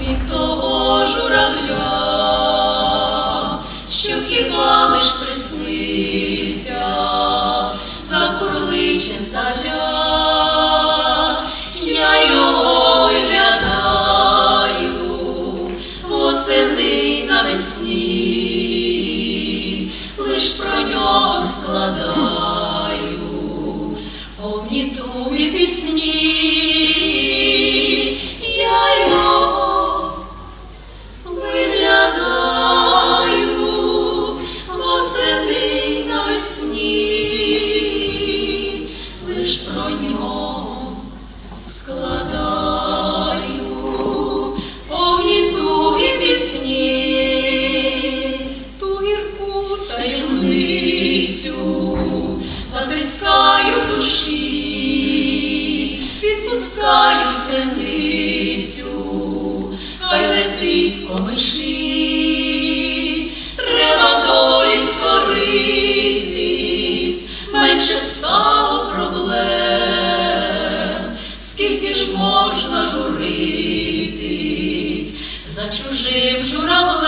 від того журавля, що хіба лиш присниться, закурличе здаля, я його виглядаю восени навесні, лиш про нього складаю затискаю душі, відпускаю синицю, хай летить помишлі, треба долі скоритись, менше стало проблем, скільки ж можна журитись? За чужим журавлем,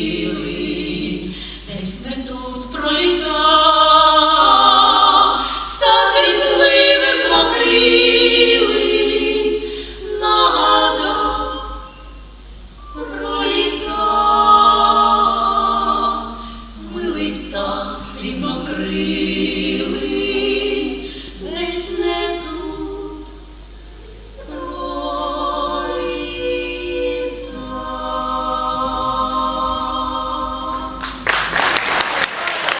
free.